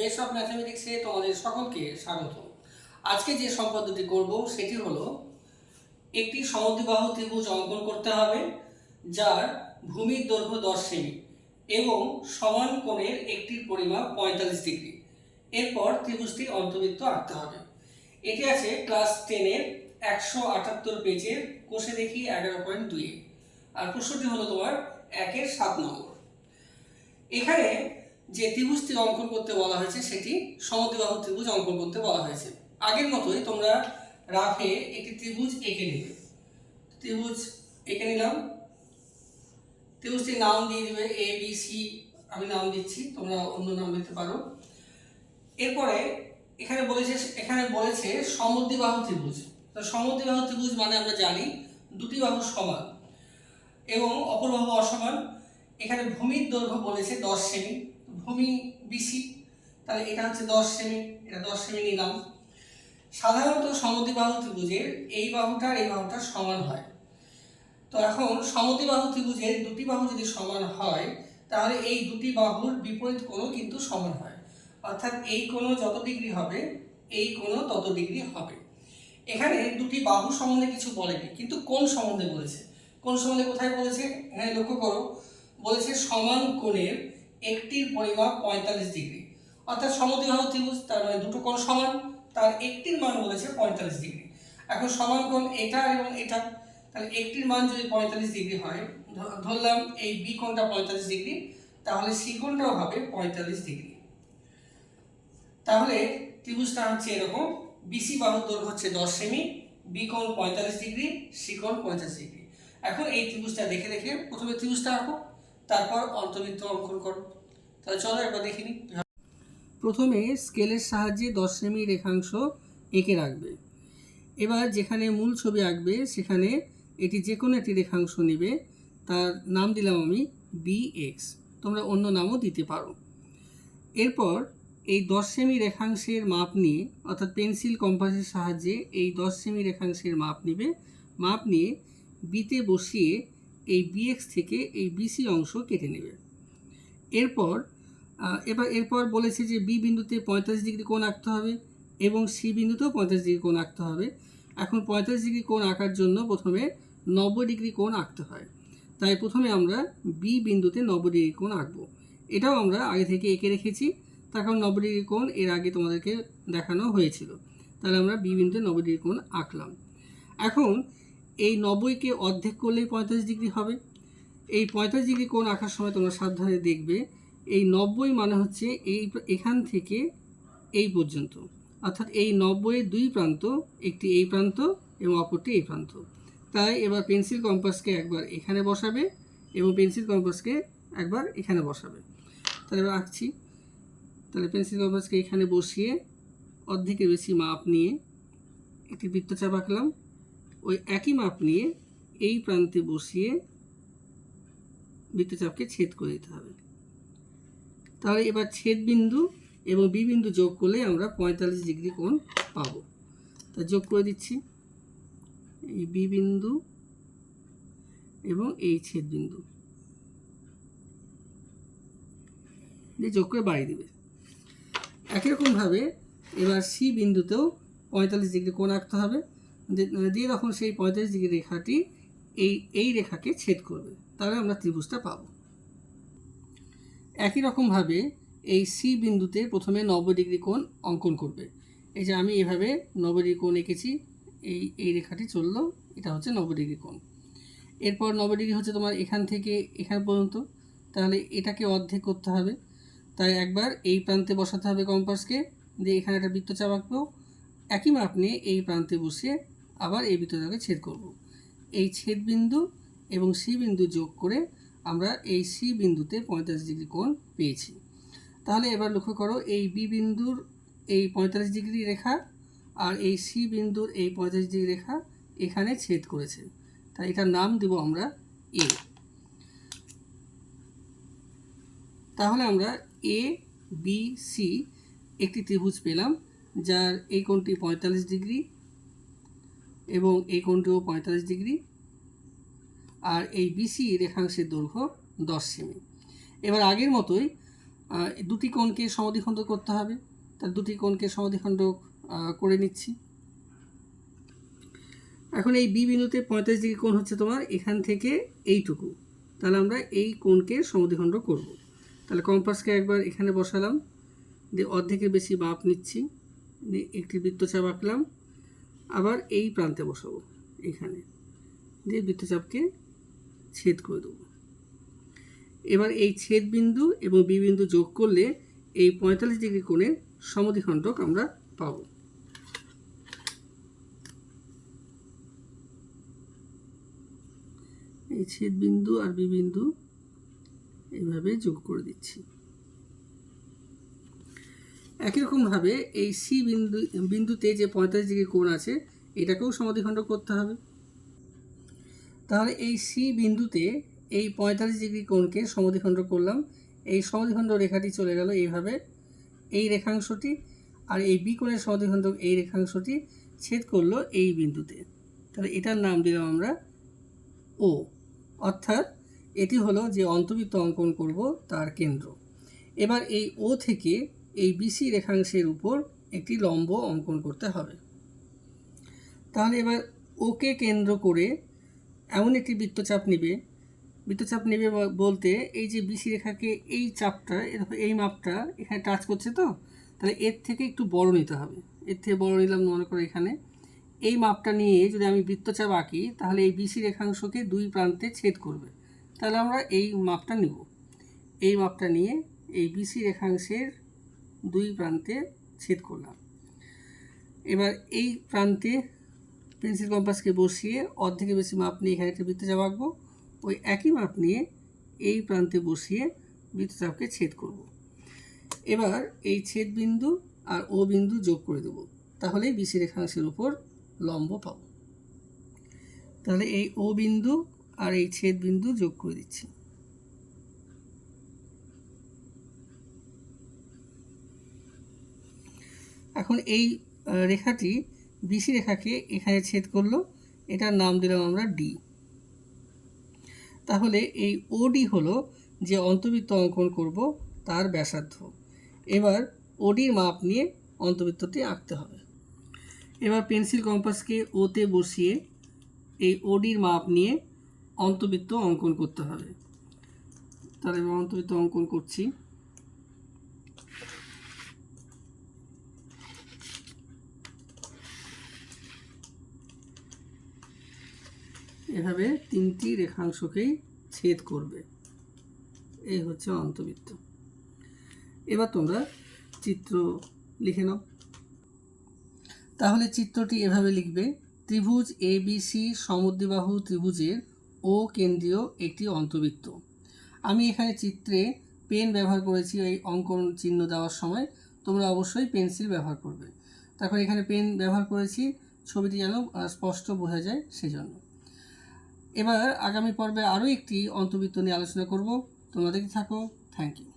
Base of ম্যাথামেটিক্সে তোমাদের সকলকে স্বাগত। আজকে যে সম্পদটি করব, সেটি হলো একটি সমদ্বিবাহু ত্রিভুজ অঙ্কন করতে হবে, যার ভূমির দৈর্ঘ্য দশ সেমি এবং সমান কোণের একটির পরিমাপ পঁয়তাল্লিশ ডিগ্রি। এরপর ত্রিভুজটি অন্তর্বৃত্ত আঁকতে হবে। এটি আছে ক্লাস টেনের একশো আটাত্তর পেজের, কোষে দেখি এগারো পয়েন্ট দুই আর প্রশ্নটি হলো তোমার একের সাত নম্বর। এখানে যে ত্রিভুজটি অঙ্কন করতে বলা হয়েছে, সেটি সমদ্বিবাহু ত্রিভুজ অঙ্কন করতে বলা হয়েছে। আগের মতোই তোমরা রাফে একটি ত্রিভুজ এঁকে নিবে। ত্রিভুজ এঁকে নিলাম। ত্রিভুজটির নাম দিয়ে দিবে এ বি সি আমি নাম দিচ্ছি, তোমরা অন্য নাম দিতে পারো। এরপরে এখানে বলেছে এখানে বলেছে সমদ্বিবাহু ত্রিভুজ। তো সমদ্বিবাহু ত্রিভুজ মানে আমরা জানি দুটি বাহু সমান এবং অপর বাহু অসমান। এখানে ভূমির দৈর্ঘ্য বলেছে দশ সেমি। ভূমি বিসি তাহলে এটা হচ্ছে দশ সেমি এটা দশ সেমি নিলাম সাধারণত সমতি সমদ্বিবাহু ত্রিভুজের এই বাহুটার এই বাহুটার সমান হয়। তো এখন সমতি সমদ্বিবাহু ত্রিভুজের দুটি বাহু যদি সমান হয়, তাহলে এই দুটি বাহুর বিপরীত কোণও কিন্তু সমান হয়। অর্থাৎ এই কোণও যত ডিগ্রি হবে, এই কোণও তত ডিগ্রি হবে। এখানে দুটি বাহু সম্বন্ধে কিছু বলেনি, কিন্তু কোন সম্বন্ধে বলেছে। কোন সম্বন্ধে কোথায় বলেছে? এখানে লক্ষ্য করো। বলেছে সমান কোণের একটির পরিমাপ পঁয়তাল্লিশ ডিগ্রি। অর্থাৎ সমদ্বিবাহু ত্রিভুজ, তার মানে দুটো কোণ সমান, তার একটির মান বলেছে পঁয়তাল্লিশ ডিগ্রি। এখন সমান কোণ এটা এবং এটা তাহলে একটির মান যদি পঁয়তাল্লিশ ডিগ্রি হয় ধরলাম এই বি কোণটা পঁয়তাল্লিশ ডিগ্রি, তাহলে সি কোণটাও হবে পঁয়তাল্লিশ ডিগ্রি। তাহলে ত্রিভুজটা হচ্ছে এরকম, বিসি বাহুর দৈর্ঘ্য হচ্ছে দশ সেমি, বি কোণ পঁয়তাল্লিশ ডিগ্রি, সি কোণ পঁয়তাল্লিশ ডিগ্রি। এখন এই ত্রিভুজটা দেখে দেখে প্রথমে ত্রিভুজটা আঁকো। তারপর অন্তর্বৃত্ত অঙ্কন করো। তাহলে চলো একবার দেখে নিই। প্রথমে স্কেলের সাহায্যে দশ সেমি রেখাংশ এঁকে রাখবে। এবার যেখানে মূল ছবি আঁকবে, সেখানে এটি যে কোনো একটি রেখাংশ নেবে। তার নাম দিলাম আমি বি এক্স তোমরা অন্য নামও দিতে পারো। এরপর এই দশ সেমি রেখাংশের মাপ নিয়ে, অর্থাৎ পেন্সিল কম্পাসের সাহায্যে এই দশ সেমি রেখাংশের মাপ নেবে। মাপ নিয়ে বিতে বসিয়ে এই বিএক্স থেকে এই বিসি অংশ কেটে নেবে। এরপর এবার, এরপর বলেছে যে বি বিন্দুতে পঁয়তাল্লিশ ডিগ্রি কোণ আঁকতে হবে এবং সি বিন্দুতেও পঁয়তাল্লিশ ডিগ্রি কোণ আঁকতে হবে। এখন পঁয়তাল্লিশ ডিগ্রি কোণ আঁকার জন্য প্রথমে নব্বই ডিগ্রি কোণ আঁকতে হয়। তাই প্রথমে আমরা বি বিন্দুতে নব্বই ডিগ্রি কোণ আঁকবো। এটাও আমরা আগে থেকে এঁকে রেখেছি। তার কারণ নব্বই ডিগ্রি কোণ এর আগে তোমাদেরকে দেখানো হয়েছিল। তাহলে আমরা বি বিন্দুতে নব্বই ডিগ্রি কোণ আঁকলাম। এখন এই নব্বইকে অর্ধেক করলেই পঁয়তাল্লিশ ডিগ্রি হবে। এই পঁয়তাল্লিশ ডিগ্রি কোণ আঁকার সময় তোমরা সাবধানে দেখবে, এই নব্বই মানে হচ্ছে এই এখান থেকে এই পর্যন্ত। অর্থাৎ এই নব্বইয়ের দুই প্রান্ত, একটি এই প্রান্ত এবং অপরটি এই প্রান্ত। তাই এবার পেন্সিল কম্পাসকে একবার এখানে বসাবে এবং পেন্সিল কম্পাসকে একবার এখানে বসাবে। তাহলে এবার আঁকছি। তাহলে পেন্সিল কম্পাসকে এখানে বসিয়ে অর্ধেকের বেশি মাপ নিয়ে একটি বৃত্তচাপ আঁকলাম। ওই একই মাপ নিয়ে এই প্রান্তে বসিয়ে বৃত্তচাপকে ছেদ করে দিতে হবে। তাহলে এবার ছেদ বিন্দু এবং বি বিন্দু যোগ করলে আমরা পঁয়তাল্লিশ ডিগ্রি কোণ পাবো। তা যোগ করে দিচ্ছি। এই বি বিন্দু এবং এই ছেদ বিন্দু দিয়ে যোগ করে বাড়িয়ে দেবে। একই রকমভাবে এবার সি বিন্দুতেও পঁয়তাল্লিশ ডিগ্রি কোণ আঁকতে হবে। দিয়ে- দিয়ে তখন সেই পঁয়তাল্লিশ ডিগ্রি রেখাটি এই এই রেখাকে ছেদ করবে। তাহলে আমরা ত্রিভুজটা পাবো। একই রকমভাবে এই সি বিন্দুতে প্রথমে নব্বই ডিগ্রি কোণ অঙ্কন করবে। এই যে আমি এভাবে নব্বই ডিগ্রি কোণ এঁকেছি, এই এই রেখাটি চলল, এটা হচ্ছে নব্বই ডিগ্রি কোণ। এরপর নব্বই ডিগ্রি হচ্ছে তোমার এখান থেকে এখান পর্যন্ত। তাহলে এটাকে অর্ধেক করতে হবে। তাই একবার এই প্রান্তে বসাতে হবে কম্পাসকে, দিয়ে এখানে একটা বৃত্তচাপ আঁকবো। একই মাপ নিয়ে এই প্রান্তে বসিয়ে আবার এই বৃত্তটাকে ছেদ করব। এই ছেদ বিন্দু এবং সি বিন্দু যোগ করে আমরা এই সি বিন্দুতে পঁয়তাল্লিশ ডিগ্রি কোণ পেয়েছি। তাহলে এবার লক্ষ্য করো, এই বি বিন্দুর এই পঁয়তাল্লিশ ডিগ্রি রেখা আর এই সি বিন্দুর এই পঁয়তাল্লিশ ডিগ্রি রেখা এখানে ছেদ করেছে। তাই এটার নাম দেব আমরা এ। তাহলে আমরা এ, বি, সি একটি ত্রিভুজ পেলাম, যার এই কোণটি পঁয়তাল্লিশ ডিগ্রি এবং এই কোণটিও পঁয়তাল্লিশ ডিগ্রি। আর এই বিসি রেখাংশের দৈর্ঘ্য দশ সেমি। এবার আগের মতোই দুটি কোণকে সমদ্বিখণ্ড করতে হবে। তার দুটি কোণকে সমদ্বিখণ্ড আহ, করে নিচ্ছি। এখন এই বি বিন্দুতে পঁয়তাল্লিশ ডিগ্রি কোণ হচ্ছে তোমার এখান থেকে এইটুকু। তাহলে আমরা এই কোণকে সমদ্বিখণ্ড করব। তাহলে কম্পাসকে একবার এখানে বসালাম। দিয়ে অর্ধেকের বেশি বাপ নিচ্ছি। একটি বৃত্তচাপ আঁকলাম। আবার এই প্রান্তে বসাবো, এখানে। দিয়ে বৃত্তচাপকে ছেদ করে দেবো। এবার এই ছেদ বিন্দু এবং বি বিন্দু যোগ করলে এই পঁয়তাল্লিশ ডিগ্রি কোণের সমদ্বিখণ্ডক আমরা পাব। এই ছেদ বিন্দু আর বি বিন্দু এইভাবে যোগ করে দিচ্ছি। একই রকমভাবে এই সি বিন্দু, বিন্দুতে যে পঁয়তাল্লিশ ডিগ্রি কোণ আছে, এটাকেও সমাধিখণ্ড করতে হবে। তাহলে এই সি বিন্দুতে এই পঁয়তাল্লিশ ডিগ্রি কোণকে সমাধিখণ্ড করলাম। এই সমাধিখণ্ড রেখাটি চলে গেল এইভাবে। এই রেখাংশটি আর এই বি কোণের সমাধিখণ্ড এই রেখাংশটি ছেদ করল এই বিন্দুতে। তাহলে এটার নাম দিলাম আমরা ও অর্থাৎ এটি হলো যে অন্তর্বৃত্ত অঙ্কন করব তার কেন্দ্র। এবার এই ও থেকে এই বিসি রেখাংশের উপর একটি লম্ব অঙ্কন করতে হবে। তাহলে এবার ওকে কেন্দ্র করে এমন একটি বৃত্তচাপ নেবে। বৃত্তচাপ নেবে বলতে এই যে বিসি রেখাকে এই চাপটা, এই মাপটা এখানে টাচ করছে তো? তাহলে এর থেকে একটু বড় নিতে হবে। এর থেকে বড় নিলাম মনে করো এখানে। এই মাপটা নিয়ে যদি আমি বৃত্তচাপ আঁকি, তাহলে এই বিসি রেখাংশকে দুই প্রান্তে ছেদ করবে। তাহলে আমরা এই মাপটা নিব। এই মাপটা নিয়ে এই বিসি রেখাংশের দুই প্রান্তে ছেদ করলাম। এবার এই প্রান্তে পেন্সিল কম্পাসকে বসিয়ে অর্ধেকের বেশি মাপ নিয়ে এখানে একটা বৃত্তচাপ আঁকবো। ওই একই মাপ নিয়ে এই প্রান্তে বসিয়ে বৃত্তচাপকে ছেদ করব। এবার এই ছেদ বিন্দু আর ও বিন্দু যোগ করে দেব। তাহলেই বিসি রেখাংশের উপর লম্ব পাব। তাহলে এই ও বিন্দু আর এই ছেদ বিন্দু যোগ করে দিচ্ছি। এখন এই রেখাটি বিসি রেখাকে এখানে ছেদ করল। এটার নাম দিলাম আমরা ডি তাহলে এই ওডি হলো যে অন্তবৃত্ত অঙ্কন করব তার ব্যাসার্ধ। এবার ওডির মাপ নিয়ে অন্তবৃত্তটি আঁকতে হবে। এবার পেন্সিল কম্পাসকে ওতে বসিয়ে এই ওডির মাপ নিয়ে অন্তর্বৃত্ত অঙ্কন করতে হবে। তাহলে এবার অন্তর্বৃত্ত অঙ্কন করছি। এভাবে তিনটি রেখাংশকেই ছেদ করবে। এই হচ্ছে অন্তবৃত্ত। এবার তোমরা চিত্র লিখে নাও। তাহলে চিত্রটি এভাবে লিখবে, ত্রিভুজ এ বি সি সমদ্বিবাহু ত্রিভুজের ও কেন্দ্রীয় একটি অন্তবৃত্ত। আমি এখানে চিত্রে পেন ব্যবহার করেছি এই অঙ্কন চিহ্ন দেওয়ার সময়। তোমরা অবশ্যই পেন্সিল ব্যবহার করবে। তারপর এখানে পেন ব্যবহার করেছি, ছবিটি যেন স্পষ্ট বোঝা যায় সেজন্য। এবার আগামী পর্বে আরও একটি অন্তর্বৃত্ত নিয়ে আলোচনা করব। তোমাদেরকে থাকো। Thank you